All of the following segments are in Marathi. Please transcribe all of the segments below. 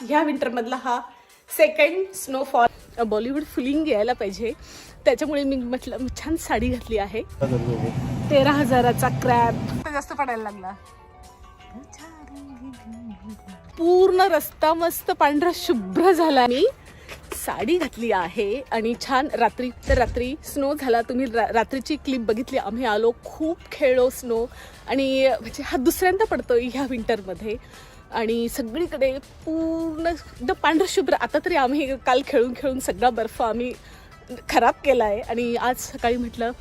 ह्या विंटरमधला हा सेकंड स्नोफॉल बॉलिवूड फिलिंग यायला पाहिजे. त्याच्यामुळे मी म्हटलं छान साडी घातली आहे. तेरा हजाराचा क्रॅप जास्त पडायला लागला. पूर्ण रस्ता मस्त पांढरा शुभ्र झाला. मी साडी घातली आहे आणि छान रात्री तर रात्री स्नो झाला. तुम्ही रा- रात्रीची क्लिप बघितली आम्ही आलो खूप खेळलो स्नो आणि म्हणजे हा दुसऱ्यांदा पडतोय ह्या विंटरमध्ये आणि सगळीकडे पूर्ण एकदम पांढरशुभ्र आता तरी आम्ही काल खेळून खेळून सगळा बर्फ आम्ही खराब केला आहे आणि आज सकाळी म्हटलं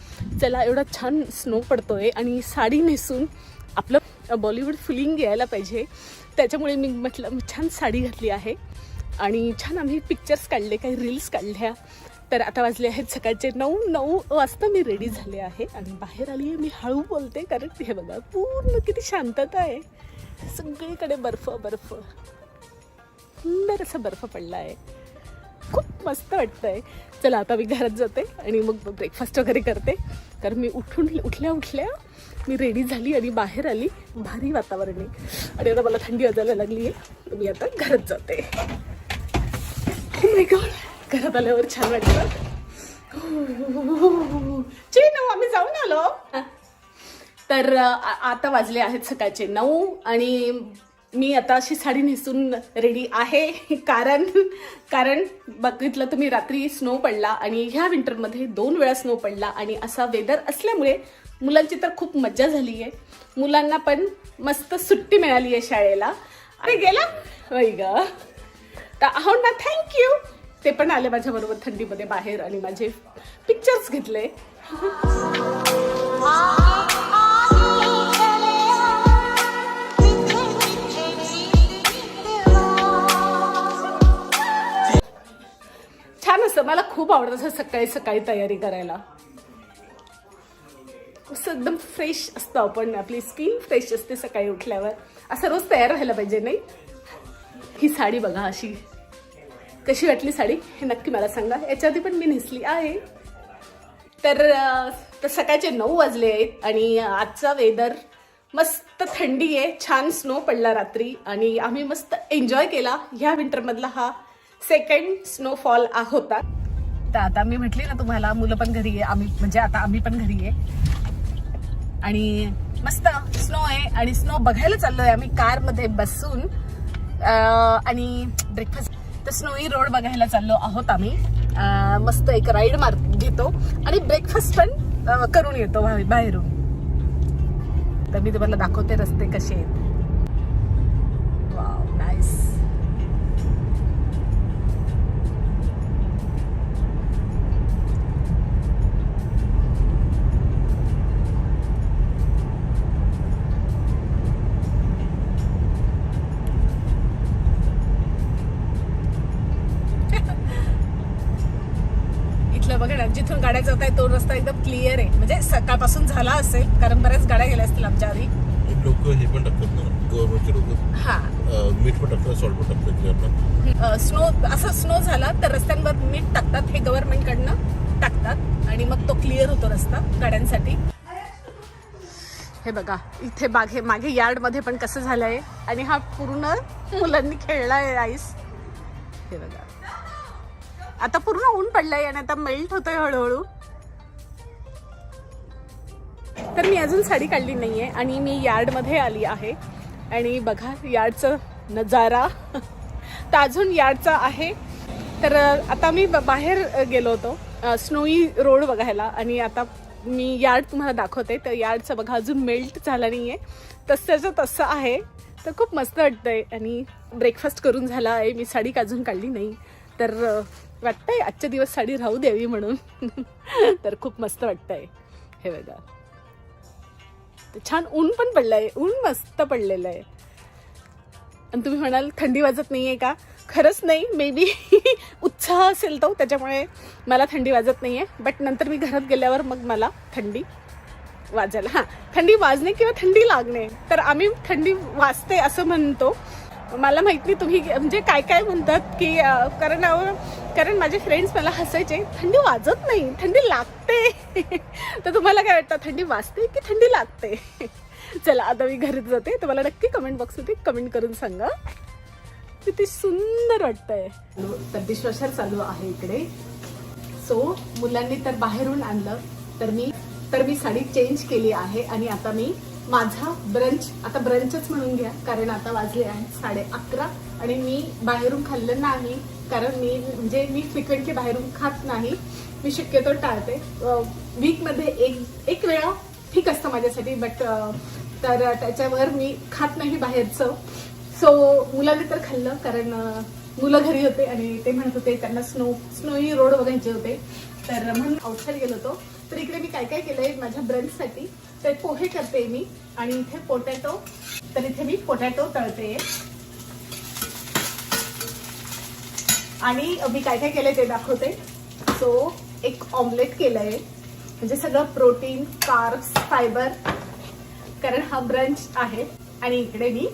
चला एवढा छान स्नो पडतो आहे आणि साडी नेसून आपलं बॉलिवूड फिलिंग यायला पाहिजे. त्याच्यामुळे मी म्हटलं मी छान साडी घातली आहे. आणि छान आम्ही पिक्चर्स काढले काही रील्स काढल्या. तर आता वाजले आहेत सकाळचे नऊ नऊ वाजता मी रेडी झाले आहे. आणि बाहेर आली आहे मी हळू बोलते कारण हे बघा पूर्ण किती शांतता आहे. सगळीकडे बर्फ बर्फ. सुंदर असा बर्फ पडला आहे खूप मस्त वाटतंय. चला आता मी घरात जाते आणि मग ब्रेकफास्ट वगैरे करते. कारण मी उठून उठल्या उठल्या मी रेडी झाली आणि बाहेर आली. भारी वातावरण आहे. आणि आता मला थंडी वाजायला लागली आहे मी आता घरात जाते. Oh घरात आल्यावर छान वाटतं. Oh, oh, चिनू हो, आम्ही जाऊन आलो. तर आता वाजले आहेत सकाळचे नऊ आणि मी आता अशी साडी नेसून रेडी आहे. कारण कारण बघितलं तुम्ही रात्री स्नो पडला आणि ह्या विंटरमध्ये दोन वेळा स्नो पडला आणि असा वेदर असल्यामुळे मुलांची तर खूप मज्जा झाली आहे मुलांना पण मस्त सुट्टी मिळाली आहे शाळेला. अरे गेला? वै ग. तर आहो ना थँक्यू ते पण आले माझ्याबरोबर थंडीमध्ये बाहेर आणि माझे पिक्चर्स घेतले. मला खूप आवडत असं सकाळी सकाळी तयारी करायला. असं एकदम फ्रेश असतं आपण आपली स्किन फ्रेश असते सकाळी उठल्यावर. असं रोज तयार व्हायला पाहिजे नाही? ही साडी बघा अशी. कशी वाटली साडी? हे नक्की मला सांगा. याच्या आधी पण मी नेसली आहे. तर तर सकाळचे नऊ वाजले आहेत आणि आजचा वेदर मस्त थंडी आहे. छान स्नो पडला रात्री आणि आम्ही मस्त एन्जॉय केला. ह्या विंटरमधला हा सेकंड स्नोफॉल होता. तर आता मी म्हटली ना तुम्हाला मुलं पण घरी आहे. आम्ही म्हणजे आता आम्ही पण घरी आहे. आणि मस्त स्नो आहे आणि स्नो बघायला चाललोय आम्ही कारमध्ये बसून. आणि ब्रेकफास्ट तर स्नोई रोड बघायला चाललो आहोत आम्ही. मस्त एक राईड मार घेतो. आणि ब्रेकफास्ट पण करून येतो बाहेरून. तर मी तुम्हाला दाखवते रस्ते कसे आहेत. गाड्या जात आहे तो रस्ता एकदम क्लिअर आहे. म्हणजे सकाळपासून झाला असेल कारण बऱ्याच गाड्या गेल्या असतील आमच्या आधी. लोक हे पण टाकतात ना गव्हर्नमेंटचे लोक. हा. मीठ पण टाकतात सॉल्ट पण टाकतात स्नो असं स्नो झाला तर रस्त्यांवर मीठ टाकतात हे गव्हर्नमेंट कडनं टाकतात आणि मग तो क्लिअर होतो रस्ता गाड्यांसाठी. हे बघा इथे बागे मागे यार्डमध्ये पण कसं झालंय आणि हा पूर्ण मुलांनी खेळलाय आईस हे बघा. आता पूर्ण ऊन पडलंय आणि आता मेल्ट होतोय हळूहळू. तर मी अजून साडी काढली नाहीये आणि मी यार्डमध्ये आली आहे. आणि बघा यार्डचं नजारा. तर अजून यार्डचा आहे. तर आता मी ब- बाहेर गेलो होतो स्नोई रोड बघायला. आणि आता मी यार्ड तुम्हाला दाखवते. तर यार्डचं बघा अजून मेल्ट झाला नाहीये. तसंचं तसं आहे. तर खूप मस्त वाटतंय. आणि ब्रेकफास्ट करून झाला आहे. मी साडी काजून काढली नाही. तर वाटतंय आजच्या दिवस साडी राहू द्यावी म्हणून. तर खूप मस्त वाटतंय. हे बघा. छान ऊन पण पडलंय. ऊन मस्त पडलेलं आहे आणि तुम्ही म्हणाल थंडी वाजत नाही आहे का? खरंच नाही. मे बी उत्साह असेल तो त्याच्यामुळे मला थंडी वाजत नाही आहे बट नंतर मी घरात गेल्यावर मग मला थंडी वाजायला हां थंडी वाजणे किंवा थंडी लागणे. तर आम्ही थंडी वाजते असं म्हणतो. मला माहीत नाही तुम्ही म्हणजे काय काय म्हणतात की कारण कारण माझे फ्रेंड्स मला हसायचे थंडी वाजत नाही थंडी लागते. तर तुम्हाला काय वाटतं थंडी वाजते की थंडी लागते? चला आता मी घरी जाते. तर मला नक्की कमेंट बॉक्समध्ये कमेंट करून सांगा. किती सुंदर वाटतंय. तर डिशवॉशर चालू आहे इकडे. सो मुलांनी तर बाहेरून आणलं तर मी तर मी साडी चेंज केली आहे आणि आता मी माझा ब्रंच आता ब्रंचच म्हणून घ्या कारण आता वाजले आहेत साडे अकरा आणि मी बाहेरून खाल्लं नाही कारण मी म्हणजे मी फ्रिक्वेंटली बाहेरून खात नाही. मी शक्यतो टाळते. वीकमध्ये एक एक वेळा ठीक असतं माझ्यासाठी बट तर त्याच्यावर मी खात नाही बाहेरचं. सो मुलाने तर खाल्लं कारण मुलं घरी होते आणि ते म्हणत होते त्यांना स्नो स्नोई रोड बघायचे होते. तर म्हणून आउटसाईड गेलो होतो. तर इकडे मी काय काय केलंय माझ्या ब्रंचसाठी तर पोहे करते मी आणि इथे पोटॅटो तर इथे मी पोटॅटो तळते. आणि मी काय काय केलंय ते दाखवते. सो एक ऑमलेट केलंय म्हणजे सगळं प्रोटीन कार्ब्स फायबर कारण हा ब्रंच आहे. आणि इकडे मी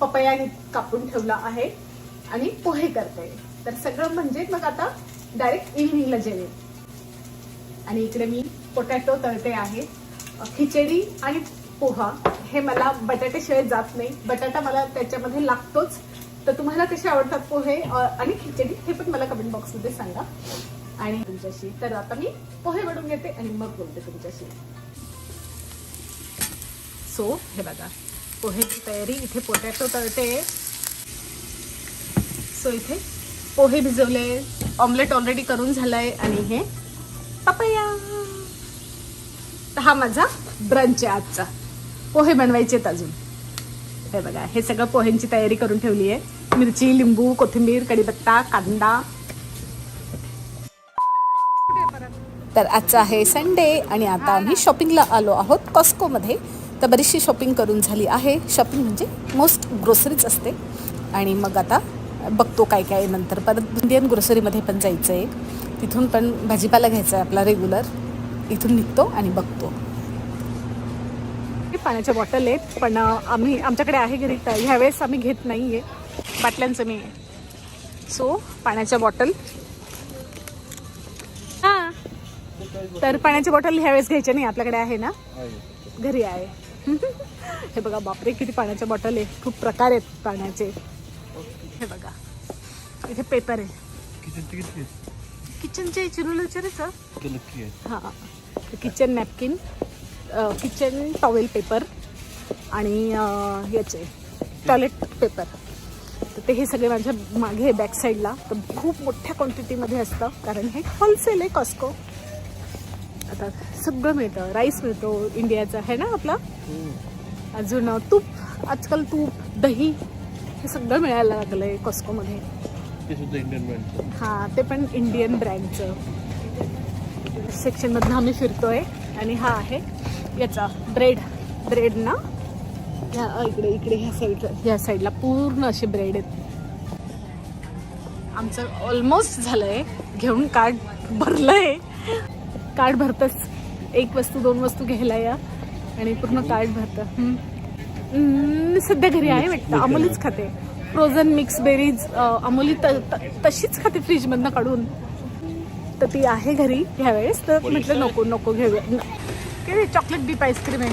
पपया कापून ठेवला आहे आणि पोहे करते. तर सगळं म्हणजे मग आता डायरेक्ट इव्हिनिंगला जेवेल आणि इकडे मी पोटॅटो तळते आहे. खिचडी आणि पोहा हे मला बटाट्याशिवाय जात नाही. बटाटा मला त्याच्यामध्ये लागतोच. तर तुम्हाला कसे आवडतात पोहे? आणि खिचडी हे पण मला कमेंट बॉक्समध्ये सांगा. आणि तुमच्याशी. तर आता मी पोहे बनवून घेते आणि मग बोलते तुमच्याशी. सो हे बघा. पोहेची तयारी. इथे पोटॅटो तळते. सो इथे पोहे भिजवले. ऑमलेट ऑलरेडी करून झालंय. आणि हे पपया. हा माझा ब्रंच आहे आजचा. पोहे बनवायचे आहेत अजून. हे बघा हे सगळं पोह्यांची तयारी करून ठेवली आहे. मिरची लिंबू कोथिंबीर कढीपत्ता कांदा. तर आजचा आहे संडे आणि आता आम्ही शॉपिंगला आलो आहोत कॉस्कोमध्ये तर बरीचशी शॉपिंग करून झाली आहे. शॉपिंग म्हणजे मोस्ट ग्रोसरीच असते. आणि मग आता बघतो काय काय नंतर. परत इंडियन ग्रोसरीमध्ये पण जायचं आहे तिथून पण भाजीपाला घ्यायचा आहे आपला रेग्युलर इथून निघतो आणि बघतो. पाण्याच्या बॉटल आहेत पण आम्ही आमच्याकडे आहे घरी तर ह्यावेळेस आम्ही घेत नाही आहे बाटल्यांचं मी सो पाण्याच्या बॉटल हां. तर पाण्याची बॉटल ह्यावेळेस घ्यायची नाही आपल्याकडे आहे ना? घरी आहे. हे बघा बापरे किती पाण्याच्या बॉटल आहे खूप प्रकार आहेत पाण्याचे. हे बघा. इथे पेपर आहे. किचनचे किती किचनचे चिरूला विचारायचं ते नक्की आहे. हां. Kitchen napkin kitchen towel paper आणि अ, याचे टॉयलेट पेपर तर ते हे सगळे माझ्या मागे आहे बॅक साईडला तर खूप मोठ्या क्वांटिटीमध्ये असतं कारण हे होलसेल आहे कॉस्को आता सगळं मिळतं. राईस मिळतो इंडियाचा आहे ना आपला? अजून तूप आजकाल तूप दही हे सगळं मिळायला लागलं आहे कॉस्कोमध्ये ते सुद्धा इंडियन ब्रँडचं हां ते पण इंडियन ब्रँडचं सेक्शनमधनं आम्ही फिरतोय. आणि हा आहे याचा ब्रेड ब्रेड ना ह्या अ, इकडे इकडे ह्या साईडला ह्या साईडला पूर्ण असे ब्रेड आहेत. आमचं ऑलमोस्ट झालंय. घेऊन कार्ड भरलंय. कार्ड भरतच एक वस्तू दोन वस्तू घ्यायला या. आणि पूर्ण कार्ड भरतं. सध्या घरी आहे वाटतं. अमोलीच खाते. फ्रोझन मिक्स बेरीज अमोली त- त- तशीच खाते फ्रीजमधनं काढून. तर ती आहे घरी ह्यावेळेस तर म्हटलं नको नको घेऊया. काय चॉकलेट डीप आईस्क्रीम आहे.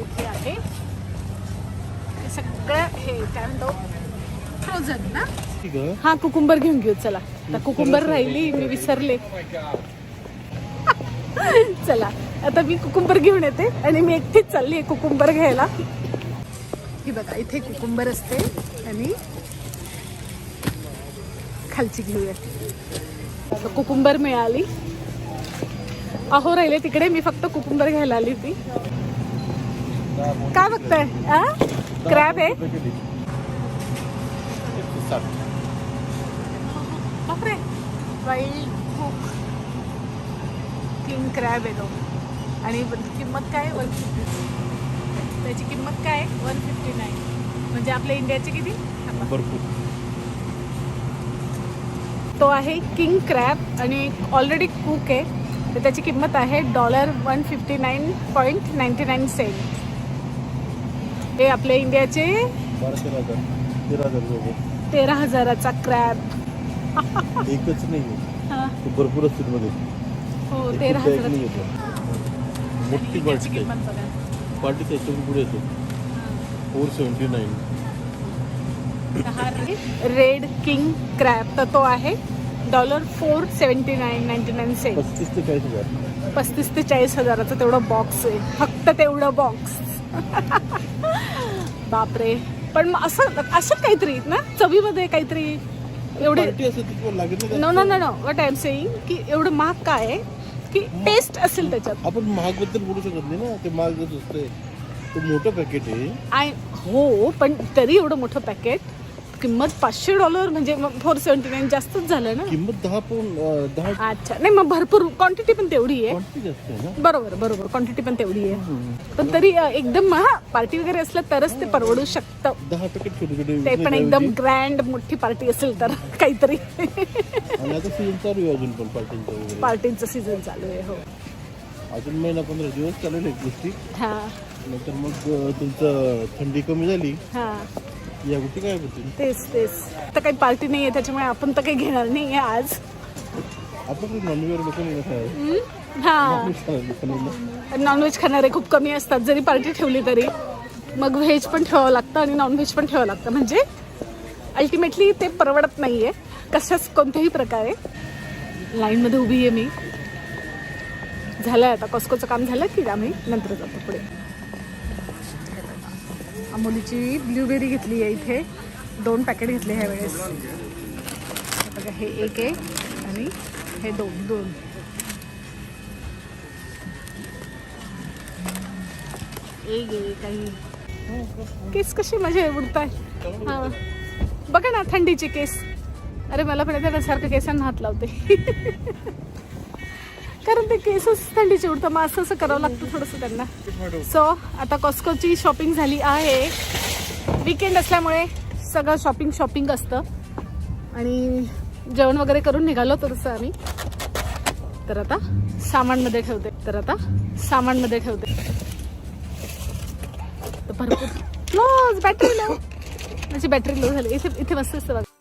इथे आहे हे सगळं हे काय म्हणतो फ्रोझन ना हा कुकुंबर घेऊन घेऊ चला. आता कुकुंबर राहिली मी विसरले. चला आता मी कुकुंबर घेऊन येते आणि मी एकटीच चालली आहे कुकुंबर घ्यायला. ही बघा इथे कुकुंबर असते आणि खालची घेऊया कुकुंबर मिळाली. अहो राहिले तिकडे मी फक्त कुकुंबर घ्यायला आली होती. काय बघताय? क्रॅब आहे? बापरे. वाईल्ड कुक किंग क्रॅब आहे तो. आणि किंमत काय? वन त्याची किंमत काय वन फिफ्टी नाईन म्हणजे आपल्या इंडियाची किती. भरपूर. तो आहे किंग क्रॅब आणि ऑलरेडी कुक आहे. तर त्याची किंमत आहे dollar one fifty nine point ninety nine cent हे आपल्या इंडियाचे तेरा हजार हजार हजाराचा क्रॅब. एकच नाही आहे. भरपूर असतील मध्ये. हो तेरा येतो मोठी किंमत बघा. क्वांटिटी त्याच्यावर पुढे येतो. Four seventy nine red king crab तर तो आहे. Dollar four seventy nine ninety nine cent पस्तीस ते चाळीस हजार. पस्तीस ते चाळीस हजाराचं तेवढं बॉक्स आहे. फक्त तेवढं बॉक्स बापरे. पण मग असं असं काहीतरी ना? चवीमध्ये काहीतरी एवढे party no? No no no what I am saying की एवढं महाग काय आहे? की टेस्ट असेल त्याच्यात. आपण महागबद्दल बोलू शकत नाही ना. ते महाग असते ते मोठं पॅकेट आहे. आय हो पण तरी एवढं मोठं पॅकेट किंमत पाचशे डॉलर म्हणजे फोर सेवन्टी नाईन जास्तच झालं ना? किंमत दहा अं, दहा अच्छा. नाही मग भरपूर क्वांटिटी पण तेवढी आहे. बरोबर बरोबर. क्वांटिटी पण तेवढी आहे. पण तरी एकदम हा पार्टी वगैरे असलं तरच ते परवडू शकतं. दहा पॅकेट ते पण एकदम. ग्रँड मोठी पार्टी असेल तर काहीतरी. पण पार्टींचा सीझन चालू आहे हो. अजून महिना पंधरा दिवस चालेल एक गोष्टी. हा. नंतर मग तुमचं थंडी कमी झाली. हा. या काय तेच तेच. तर काही पार्टी नाही आहे त्याच्यामुळे आपण तर काही घेणार नाही आहे आज आपल्याकडे नॉनव्हेज लोक नाही ना खायला. हम्म? हा. लोकं नाही ना. नॉनव्हेज खाणारे खूप कमी असतात जरी पार्टी ठेवली तरी. मग व्हेज पण ठेवावं लागतं आणि नॉनव्हेज पण ठेवावं लागतं. म्हणजे अल्टिमेटली ते परवडत नाही आहे कशाच कोणत्याही प्रकारे. लाईनमध्ये उभी आहे मी. झालं आता कॉस्कोचं काम झालं की आम्ही नंतर जातो पुढे. अमोलीची ब्ल्यूबेरी घेतली आहे इथे. दोन पॅकेट घेतले ह्या वेळेस. बघा हे एक आहे आणि हे दोन दोन. केस कसे माझे? उडताय. हा. बघा ना थंडीचे केस. अरे मला पण येतं सारखं केसांना हात लावते. कारण ते केसच थंडीचे उडतं मग असं असं करावं लागतं थोडंसं त्यांना. सो आता कॉस्कोची शॉपिंग झाली आहे. विकेंड असल्यामुळे सगळं शॉपिंग शॉपिंग असतं. आणि जेवण वगैरे करून निघालो तसं आम्ही. तर आता सामानमध्ये ठेवते. तर आता सामानमध्ये ठेवते. तर भरपूर क्लोज बॅटरी लो माझी बॅटरी लो झाली. इथे इथे मस्त असतं बघा.